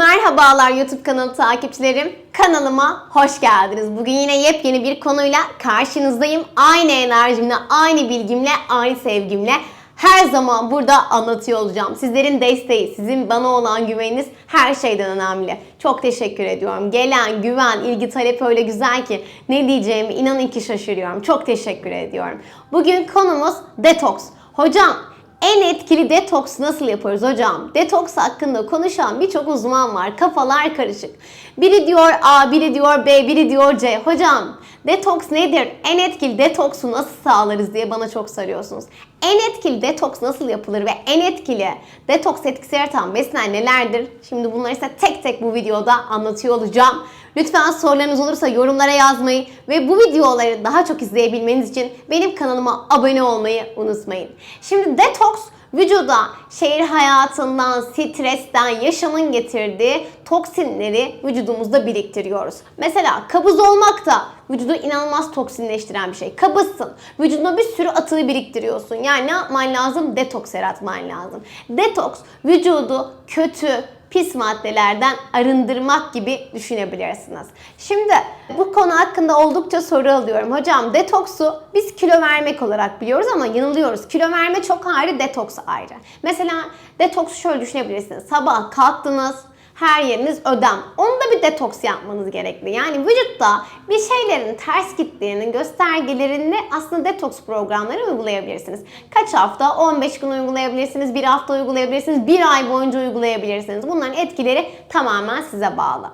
Merhabalar YouTube kanalı takipçilerim. Kanalıma hoş geldiniz. Bugün yine yepyeni bir konuyla karşınızdayım. Aynı enerjimle, aynı bilgimle, aynı sevgimle her zaman burada anlatıyor olacağım. Sizlerin desteği, sizin bana olan güveniniz her şeyden önemli. Çok teşekkür ediyorum. Gelen güven, ilgi, talep öyle güzel ki ne diyeceğimi inanın ki şaşırıyorum. Çok teşekkür ediyorum. Bugün konumuz detoks. Hocam en etkili detoks nasıl yaparız hocam? Detoks hakkında konuşan birçok uzman var. Kafalar karışık. Biri diyor A, biri diyor B, biri diyor C. Hocam detoks nedir? En etkili detoksu nasıl sağlarız diye bana çok soruyorsunuz. En etkili detoks nasıl yapılır ve en etkili detoks etkisi yaratan besinler nelerdir? Şimdi bunları size tek tek bu videoda anlatıyor olacağım. Lütfen sorularınız olursa yorumlara yazmayı ve bu videoları daha çok izleyebilmeniz için benim kanalıma abone olmayı unutmayın. Şimdi detoks vücuda şehir hayatından, stresten, yaşamın getirdiği toksinleri vücudumuzda biriktiriyoruz. Mesela kabız olmak da vücudu inanılmaz toksinleştiren bir şey. Kabızsın. Vücuduna bir sürü atığı biriktiriyorsun. Yani ne yapman lazım? Detoks yaratman lazım. Detoks vücudu kötü, pis maddelerden arındırmak gibi düşünebilirsiniz. Şimdi bu konu hakkında oldukça soru alıyorum. Hocam detoksu biz kilo vermek olarak biliyoruz ama yanılıyoruz. Kilo verme çok ayrı, detoks ayrı. Mesela detoksu şöyle düşünebilirsiniz. Sabah kalktınız, her yeriniz ödem. Onu da bir detoks yapmanız gerekli. Yani vücutta bir şeylerin ters gittiğinin göstergelerini aslında detoks programları uygulayabilirsiniz. Kaç hafta? 15 gün uygulayabilirsiniz, bir hafta uygulayabilirsiniz, bir ay boyunca uygulayabilirsiniz. Bunların etkileri tamamen size bağlı.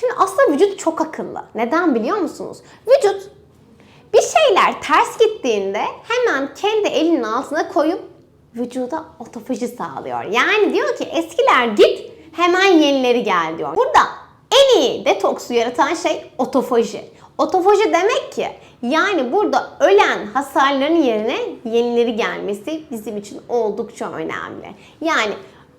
Şimdi aslında vücut çok akıllı. Neden biliyor musunuz? Vücut bir şeyler ters gittiğinde hemen kendi elinin altına koyup vücuda otofaji sağlıyor. Yani diyor ki eskiler git hemen yenileri gel diyor. Burada en iyi detoksu yaratan şey otofaji. Otofaji demek ki yani burada ölen hasarların yerine yenileri gelmesi bizim için oldukça önemli. Yani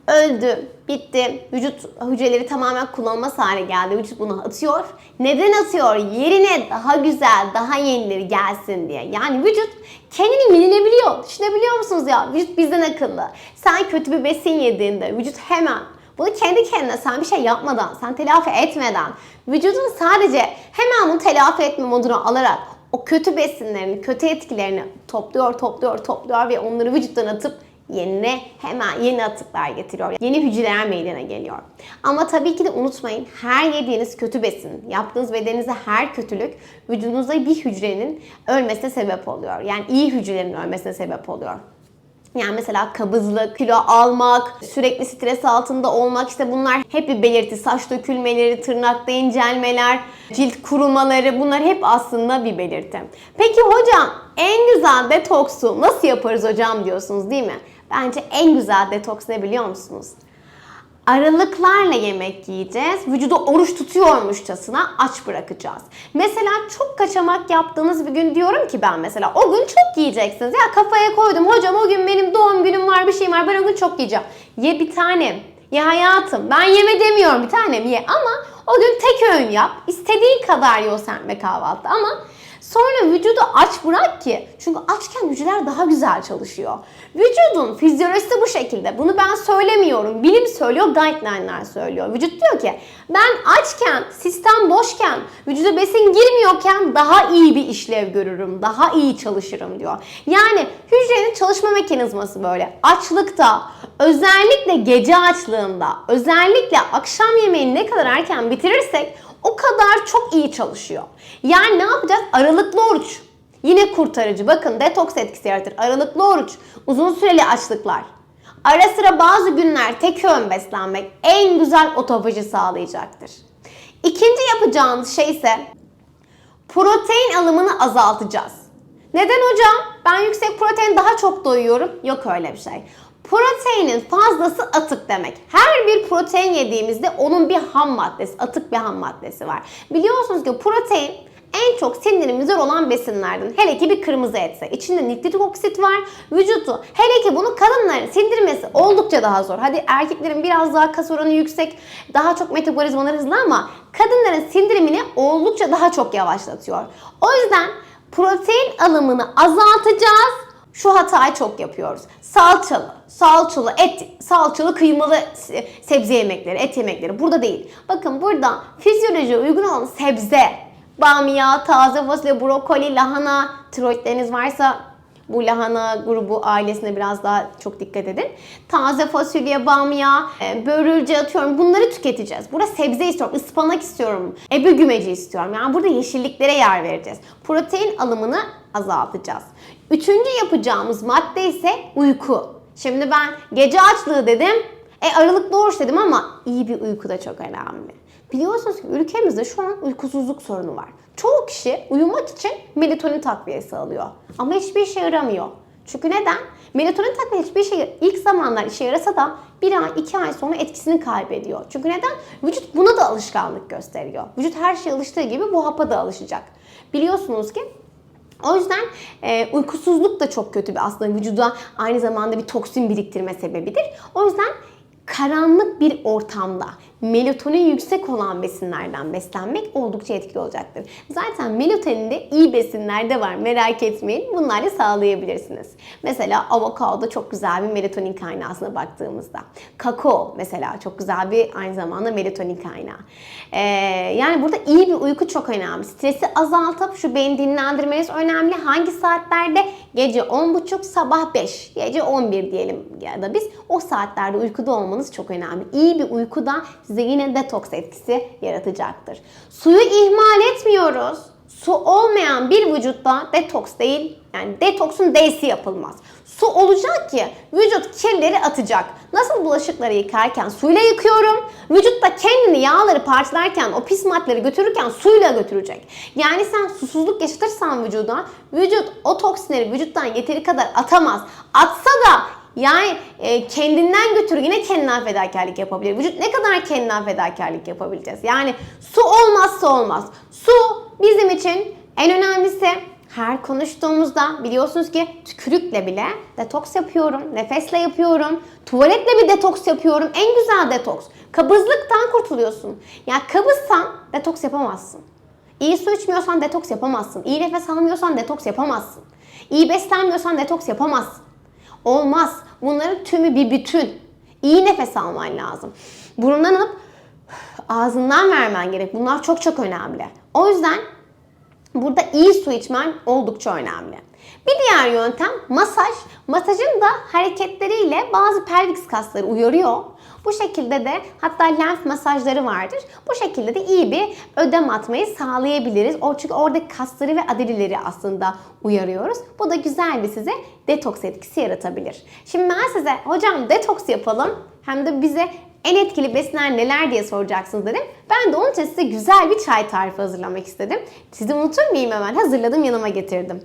öldü, bitti, vücut hücreleri tamamen kullanılmaz hale geldi. Vücut bunu atıyor. Neden atıyor? Yerine daha güzel, daha yenileri gelsin diye. Yani vücut kendini yenilebiliyor. Düşünebiliyor musunuz ya? Vücut bizden akıllı. Sen kötü bir besin yediğinde vücut hemen bunu kendi kendine sen bir şey yapmadan, sen telafi etmeden, vücudun sadece hemen bunu telafi etme moduna alarak o kötü besinlerini, kötü etkilerini topluyor, topluyor, topluyor ve onları vücuttan atıp yenine hemen yeni atıklar getiriyor. Yeni hücreler meydana geliyor. Ama tabii ki de unutmayın her yediğiniz kötü besin, yaptığınız bedeninizde her kötülük vücudunuzda bir hücrenin ölmesine sebep oluyor. Yani iyi hücrelerin ölmesine sebep oluyor. Yani mesela kabızlık, kilo almak, sürekli stres altında olmak işte bunlar hep bir belirti. Saç dökülmeleri, tırnakta incelmeler, cilt kurumaları bunlar hep aslında bir belirti. Peki hocam en güzel detoksu nasıl yaparız hocam diyorsunuz değil mi? Bence en güzel detoks ne biliyor musunuz? Aralıklarla yemek yiyeceğiz. Vücudu oruç tutuyormuşçasına aç bırakacağız. Mesela çok kaçamak yaptığınız bir gün diyorum ki ben mesela o gün çok yiyeceksiniz. Ya kafaya koydum hocam o gün benim doğum günüm var bir şeyim var ben o gün çok yiyeceğim. Ye bir tanem. Ya hayatım ben yeme demiyorum bir tanem ye ama o gün tek öğün yap. İstediğin kadar ye o serpme kahvaltı ama Sonra aç bırak ki. Çünkü açken hücreler daha güzel çalışıyor. Vücudun fizyolojisi bu şekilde. Bunu ben söylemiyorum. Bilim söylüyor, guideline'lar söylüyor. Vücut diyor ki ben açken, sistem boşken, vücuda besin girmiyorken daha iyi bir işlev görürüm. Daha iyi çalışırım diyor. Yani hücrenin çalışma mekanizması böyle. Açlıkta, özellikle gece açlığında, özellikle akşam yemeğini ne kadar erken bitirirsek o kadar çok iyi çalışıyor. Yani ne yapacağız? Aralıklı oruç. Yine kurtarıcı. Bakın detoks etkisi yaratır. Aralıklı oruç, uzun süreli açlıklar. Ara sıra bazı günler tek öğün beslenmek en güzel otofaji sağlayacaktır. İkinci yapacağınız şey ise protein alımını azaltacağız. Neden hocam? Ben yüksek protein daha çok doyuyorum. Yok öyle bir şey. Proteinin fazlası atık demek. Her bir protein yediğimizde onun bir ham maddesi, atık bir ham maddesi var. Biliyorsunuz ki protein en çok sindirimimize olan besinlerden. Hele ki bir kırmızı etse. İçinde nitrik oksit var. Vücutu hele ki bunu kadınların sindirmesi oldukça daha zor. Hadi erkeklerin biraz daha kas oranı yüksek, daha çok metabolizmaları hızlı ama kadınların sindirimini oldukça daha çok yavaşlatıyor. O yüzden protein alımını azaltacağız şu hatayı çok yapıyoruz. Salçalı, salçalı et, salçalı kıymalı se- sebze yemekleri, et yemekleri. Burada değil. Bakın burada fizyolojiye uygun olan sebze, bamya, taze fasulye, brokoli, lahana, tiroidleriniz varsa bu lahana grubu ailesine biraz daha çok dikkat edin. Taze fasulye, bamya, e, börülce atıyorum. Bunları tüketeceğiz. Burada sebze istiyorum, ıspanak istiyorum, ebe gümeci istiyorum. Yani burada yeşilliklere yer vereceğiz. Protein alımını azaltacağız. Üçüncü yapacağımız madde ise uyku. Şimdi ben gece açlığı dedim. E aralıklı oruç dedim ama iyi bir uyku da çok önemli. Biliyorsunuz ki ülkemizde şu an uykusuzluk sorunu var. Çoğu kişi uyumak için melatonin takviyesi alıyor. Ama hiçbir işe yaramıyor. Çünkü neden? Melatonin takviyesi hiçbir şey ilk zamanlar işe yarasa da bir ay, iki ay sonra etkisini kaybediyor. Çünkü neden? Vücut buna da alışkanlık gösteriyor. Vücut her şeye alıştığı gibi bu hapa da alışacak. Biliyorsunuz ki o yüzden e, uykusuzluk da çok kötü bir aslında vücuda aynı zamanda bir toksin biriktirme sebebidir. O yüzden karanlık bir ortamda melatonin yüksek olan besinlerden beslenmek oldukça etkili olacaktır. Zaten melatonin de iyi besinlerde var merak etmeyin. Bunları sağlayabilirsiniz. Mesela avokado çok güzel bir melatonin kaynağı aslında baktığımızda. Kakao mesela çok güzel bir aynı zamanda melatonin kaynağı. Ee, yani burada iyi bir uyku çok önemli. Stresi azaltıp şu beyni dinlendirmeniz önemli. Hangi saatlerde? Gece 10.30, sabah 5, gece 11 diyelim ya da biz o saatlerde uykuda olmanız çok önemli. İyi bir uyku da size yine detoks etkisi yaratacaktır. Suyu ihmal etmiyoruz. Su olmayan bir vücutta detoks değil, yani detoksun D'si yapılmaz. Su olacak ki vücut kirleri atacak. Nasıl bulaşıkları yıkarken suyla yıkıyorum. Vücutta kendini yağları parçalarken o pis maddeleri götürürken suyla götürecek. Yani sen susuzluk yaşatırsan vücuda vücut o toksinleri vücuttan yeteri kadar atamaz. Atsa da yani e, kendinden götürür yine kendinden fedakarlık yapabilir. Vücut ne kadar kendinden fedakarlık yapabileceğiz? Yani su olmazsa olmaz. Su bizim için en önemlisi her konuştuğumuzda biliyorsunuz ki tükürükle bile detoks yapıyorum, nefesle yapıyorum, tuvaletle bir detoks yapıyorum. En güzel detoks. Kabızlıktan kurtuluyorsun. Ya kabızsan detoks yapamazsın. İyi su içmiyorsan detoks yapamazsın. İyi nefes almıyorsan detoks yapamazsın. İyi beslenmiyorsan detoks yapamazsın. Olmaz. Bunların tümü bir bütün. İyi nefes alman lazım. Burundan alıp ağzından vermen gerek. Bunlar çok çok önemli. O yüzden Burada iyi su içmen oldukça önemli. Bir diğer yöntem masaj. Masajın da hareketleriyle bazı pelvis kasları uyarıyor. Bu şekilde de hatta lenf masajları vardır. Bu şekilde de iyi bir ödem atmayı sağlayabiliriz. O çünkü oradaki kasları ve adelileri aslında uyarıyoruz. Bu da güzel bir size detoks etkisi yaratabilir. Şimdi ben size hocam detoks yapalım hem de bize en etkili besinler neler diye soracaksınız dedim. Ben de onun için size güzel bir çay tarifi hazırlamak istedim. Sizi unutur muyum hemen? Hazırladım yanıma getirdim.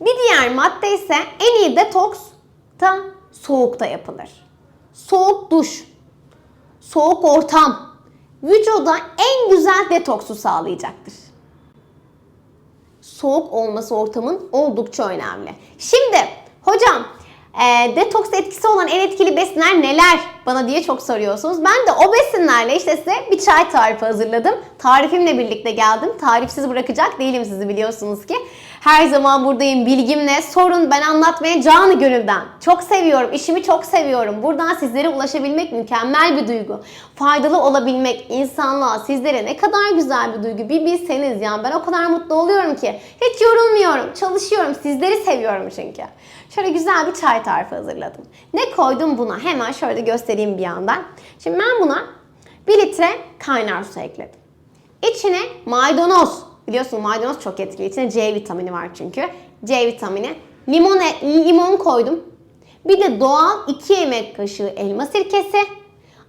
Bir diğer madde ise en iyi detoks da soğukta yapılır. Soğuk duş, soğuk ortam vücuda en güzel detoksu sağlayacaktır. Soğuk olması ortamın oldukça önemli. Şimdi hocam e, detoks etkisi olan en etkili besinler neler bana diye çok soruyorsunuz. Ben de o besinlerle işte size bir çay tarifi hazırladım. Tarifimle birlikte geldim. Tarifsiz bırakacak değilim sizi biliyorsunuz ki. Her zaman buradayım bilgimle. Sorun ben anlatmaya canı gönülden. Çok seviyorum. işimi çok seviyorum. Buradan sizlere ulaşabilmek mükemmel bir duygu. Faydalı olabilmek insanlığa sizlere ne kadar güzel bir duygu. Bir bilseniz yani ben o kadar mutlu oluyorum ki. Hiç yorulmuyorum. Çalışıyorum. Sizleri seviyorum çünkü. Şöyle güzel bir çay tarifi hazırladım. Ne koydum buna? Hemen şöyle göstereyim bir yandan. Şimdi ben buna 1 litre kaynar su ekledim. İçine maydanoz. Biliyorsun maydanoz çok etkili. İçine C vitamini var çünkü. C vitamini. Limon, limon koydum. Bir de doğal 2 yemek kaşığı elma sirkesi.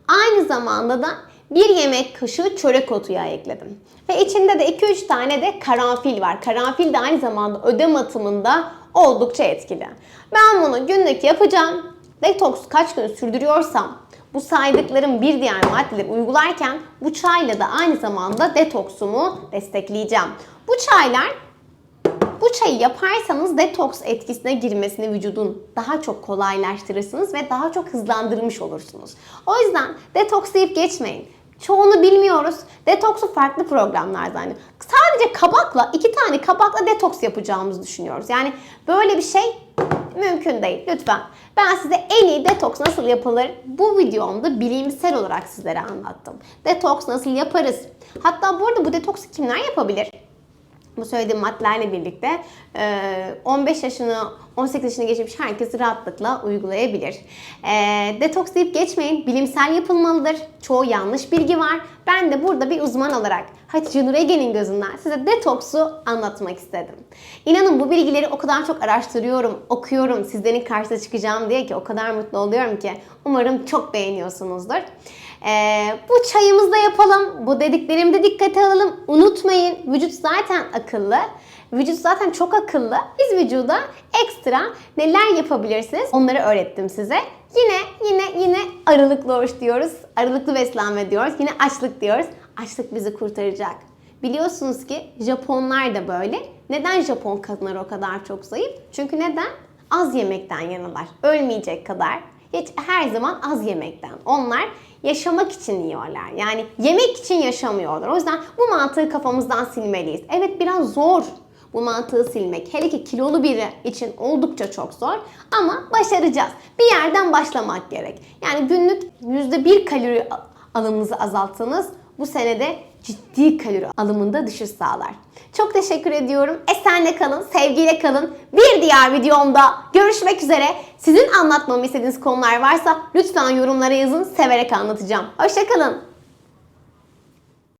Aynı zamanda da 1 yemek kaşığı çörek otu yağı ekledim. Ve içinde de 2-3 tane de karanfil var. Karanfil de aynı zamanda ödem atımında oldukça etkili. Ben bunu günlük yapacağım. Detoks kaç gün sürdürüyorsam bu saydıklarım bir diğer maddeleri uygularken bu çayla da aynı zamanda detoksumu destekleyeceğim. Bu çaylar bu çayı yaparsanız detoks etkisine girmesini vücudun daha çok kolaylaştırırsınız ve daha çok hızlandırmış olursunuz. O yüzden detoks geçmeyin. Çoğunu bilmiyoruz. Detoksu farklı programlarda hani. Sadece kabakla, iki tane kabakla detoks yapacağımızı düşünüyoruz. Yani böyle bir şey mümkün değil. Lütfen. Ben size en iyi detoks nasıl yapılır bu videomda bilimsel olarak sizlere anlattım. Detoks nasıl yaparız? Hatta bu arada bu detoksu kimler yapabilir? bu söylediğim maddelerle birlikte e, 15 yaşını 18 yaşını geçmiş herkes rahatlıkla uygulayabilir. Detoks deyip geçmeyin. Bilimsel yapılmalıdır. Çoğu yanlış bilgi var. Ben de burada bir uzman olarak Hatice Nur Ege'nin gözünden size detoksu anlatmak istedim. İnanın bu bilgileri o kadar çok araştırıyorum, okuyorum, sizlerin karşısına çıkacağım diye ki o kadar mutlu oluyorum ki. Umarım çok beğeniyorsunuzdur. Ee, bu çayımızı da yapalım. Bu dediklerimi de dikkate alalım. Unutmayın vücut zaten akıllı. Vücut zaten çok akıllı. Biz vücuda ekstra neler yapabilirsiniz onları öğrettim size. Yine yine yine aralıklı oruç diyoruz. Aralıklı beslenme diyoruz. Yine açlık diyoruz. Açlık bizi kurtaracak. Biliyorsunuz ki Japonlar da böyle. Neden Japon kadınlar o kadar çok zayıf? Çünkü neden? Az yemekten yanılar. Ölmeyecek kadar. Hiç her zaman az yemekten. Onlar yaşamak için yiyorlar. Yani yemek için yaşamıyorlar. O yüzden bu mantığı kafamızdan silmeliyiz. Evet biraz zor bu mantığı silmek. Hele ki kilolu biri için oldukça çok zor ama başaracağız. Bir yerden başlamak gerek. Yani günlük %1 kalori alımınızı azaltsanız bu senede ciddi kalori alımında düşüş sağlar. Çok teşekkür ediyorum. Esenle kalın, sevgiyle kalın. Bir diğer videomda görüşmek üzere. Sizin anlatmamı istediğiniz konular varsa lütfen yorumlara yazın. Severek anlatacağım. Hoşçakalın.